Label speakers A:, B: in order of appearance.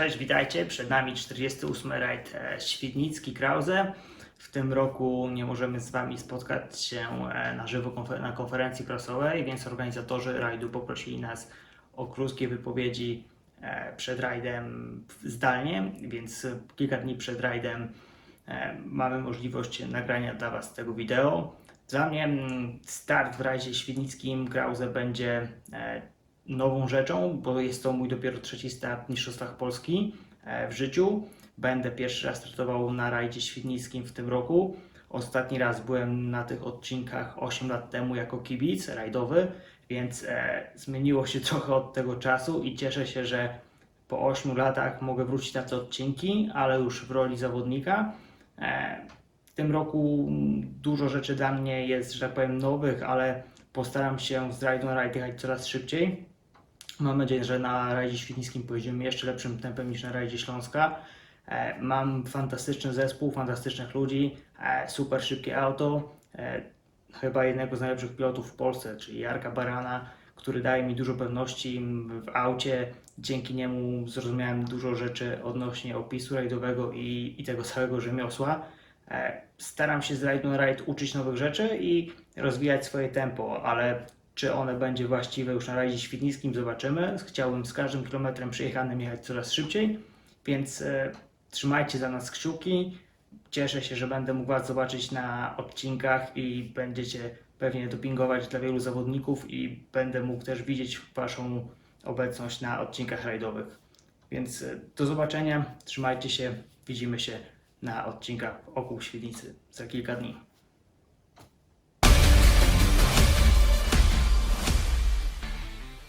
A: Cześć, witajcie. Przed nami 48 rajd e, Świdnicki Krause. W tym roku nie możemy z Wami spotkać się e, na żywo konfer- na konferencji prasowej, więc organizatorzy rajdu poprosili nas o krótkie wypowiedzi e, przed rajdem zdalnie, więc kilka dni przed rajdem mamy możliwość nagrania dla Was tego wideo. Dla mnie mm, start w rajdzie świdnickim Krause będzie nową rzeczą, bo jest to mój dopiero trzeci start w Mistrzostwach Polski e, w życiu. Będę pierwszy raz startował na rajdzie świdnickim w tym roku. Ostatni raz byłem na tych odcinkach 8 lat temu jako kibic rajdowy, więc e, zmieniło się trochę od tego czasu i cieszę się, że po 8 latach mogę wrócić na te odcinki, ale już w roli zawodnika. E, w tym roku dużo rzeczy dla mnie jest, że tak powiem, nowych, ale postaram się z rajdu na rajd jechać coraz szybciej. Mam nadzieję, że na rajdzie świdnickim pojedziemy jeszcze lepszym tempem niż na rajdzie Śląska. E, Mam fantastyczny zespół, fantastycznych ludzi, e, super szybkie auto, e, chyba jednego z najlepszych pilotów w Polsce, czyli Jarka Barana, który daje mi dużo pewności w aucie. Dzięki niemu zrozumiałem dużo rzeczy odnośnie opisu rajdowego i, i tego całego rzemiosła. E, Staram się z rajdu na rajd uczyć nowych rzeczy i rozwijać swoje tempo, ale czy one będzie właściwe już na rajdzie świdnickim, zobaczymy. Chciałbym z każdym kilometrem przejechanym jechać coraz szybciej, więc e, trzymajcie za nas kciuki. Cieszę się, że będę mógł Was zobaczyć na odcinkach i będziecie pewnie dopingować dla wielu zawodników i będę mógł też widzieć Waszą obecność na odcinkach rajdowych. Więc e, do zobaczenia, trzymajcie się, widzimy się na odcinkach wokół Świdnicy za kilka dni.